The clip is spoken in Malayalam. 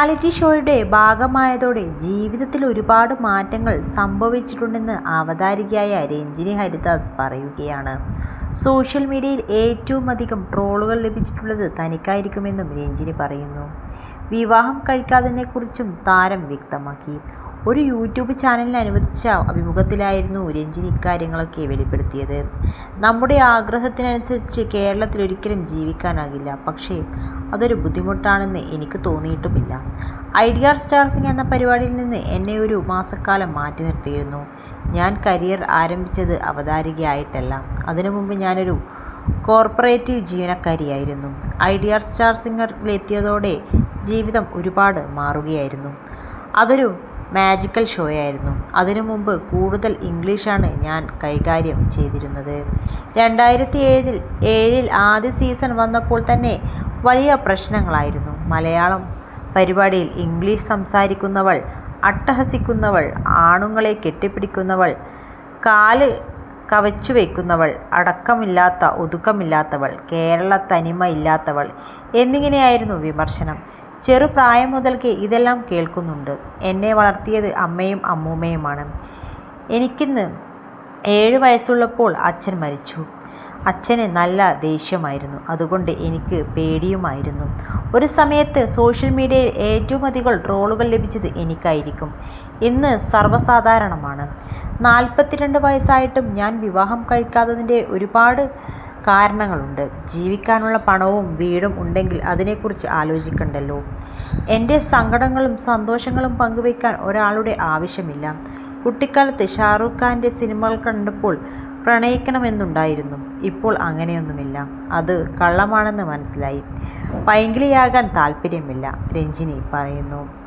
റിയാലിറ്റി ഷോയുടെ ഭാഗമായതോടെ ജീവിതത്തിൽ ഒരുപാട് മാറ്റങ്ങൾ സംഭവിച്ചിട്ടുണ്ടെന്ന് അവതാരികയായ രഞ്ജിനി ഹരിദാസ് പറയുകയാണ്. സോഷ്യൽ മീഡിയയിൽ ഏറ്റവും അധികം ട്രോളുകൾ ലഭിച്ചിട്ടുള്ളത് തനിക്കായിരിക്കുമെന്നും രഞ്ജിനി പറയുന്നു. വിവാഹം കഴിക്കാതിനെക്കുറിച്ചും താരം വ്യക്തമാക്കി. ഒരു യൂട്യൂബ് ചാനലിന് അനുവദിച്ച അഭിമുഖത്തിലായിരുന്നു രഞ്ജിനി ഇക്കാര്യങ്ങളൊക്കെ വെളിപ്പെടുത്തിയത്. നമ്മുടെ ആഗ്രഹത്തിനനുസരിച്ച് കേരളത്തിൽ ഒരിക്കലും ജീവിക്കാനാകില്ല. പക്ഷേ അതൊരു ബുദ്ധിമുട്ടാണെന്ന് എനിക്ക് തോന്നിയിട്ടുമില്ല. ഐഡിയാർ സ്റ്റാർസിംഗ് എന്ന പരിപാടിയിൽ നിന്ന് എന്നെ ഒരു മാസക്കാലം മാറ്റി നിർത്തിയിരുന്നു. ഞാൻ കരിയർ ആരംഭിച്ചത് അവതാരികയായിട്ടല്ല. അതിനു മുമ്പ് ഞാനൊരു കോർപ്പറേറ്റീവ് ജീവനക്കാരിയായിരുന്നു. ഐഡിയാർ സ്റ്റാർ സിംഗറിലെത്തിയതോടെ ജീവിതം ഒരുപാട് മാറുകയായിരുന്നു. അതൊരു മാജിക്കൽ ഷോയായിരുന്നു അതിനു മുമ്പ് കൂടുതൽ ഇംഗ്ലീഷാണ് ഞാൻ കൈകാര്യം ചെയ്തിരുന്നത്. രണ്ടായിരത്തി ഏഴിൽ ഏഴിൽ ആദ്യ സീസൺ വന്നപ്പോൾ തന്നെ വലിയ പ്രശ്നങ്ങളായിരുന്നു. മലയാളം പരിപാടിയിൽ ഇംഗ്ലീഷ് സംസാരിക്കുന്നവൾ അട്ടഹസിക്കുന്നവൾ ആണുങ്ങളെ കെട്ടിപ്പിടിക്കുന്നവൾ കാൽ കവച്ചു വയ്ക്കുന്നവൾ അടക്കമില്ലാത്ത ഒതുക്കമില്ലാത്തവൾ കേരള തനിമ ഇല്ലാത്തവൾ എന്നിങ്ങനെയായിരുന്നു വിമർശനം. ചെറുപ്രായം മുതൽക്കേ ഇതെല്ലാം കേൾക്കുന്നുണ്ട്. എന്നെ വളർത്തിയത് അമ്മയും അമ്മൂമ്മയുമാണ്. എനിക്കിന്ന് ഏഴ് വയസ്സുള്ളപ്പോൾ അച്ഛൻ മരിച്ചു. അച്ഛന് നല്ല ദേഷ്യമായിരുന്നു. അതുകൊണ്ട് എനിക്ക് പേടിയുമായിരുന്നു. ഒരു സമയത്ത് സോഷ്യൽ മീഡിയയിൽ ഏറ്റവും അധികം ട്രോളുകൾ ലഭിച്ചത് എനിക്കായിരിക്കും. ഇന്ന് സർവസാധാരണമാണ്. നാൽപ്പത്തിരണ്ട് വയസ്സായിട്ടും ഞാൻ വിവാഹം കഴിക്കാത്തതിന്റെ ഒരുപാട് കാരണങ്ങളുണ്ട്. ജീവിക്കാനുള്ള പണവും വീടും ഉണ്ടെങ്കിൽ അതിനെക്കുറിച്ച് ആലോചിക്കണ്ടല്ലോ. എന്റെ സങ്കടങ്ങളും സന്തോഷങ്ങളും പങ്കുവയ്ക്കാൻ ഒരാളുടെ ആവശ്യമില്ല. കുട്ടിക്കാലത്ത് ഷാറൂഖ് ഖാന്റെ സിനിമകൾ കണ്ടപ്പോൾ പ്രണയിക്കണമെന്നുണ്ടായിരുന്നു. ഇപ്പോൾ അങ്ങനെയൊന്നുമില്ല. അത് കള്ളമാണെന്ന് മനസ്സിലായി. പൈങ്കിളിയാകാൻ താല്പര്യമില്ല രഞ്ജിനി പറയുന്നു.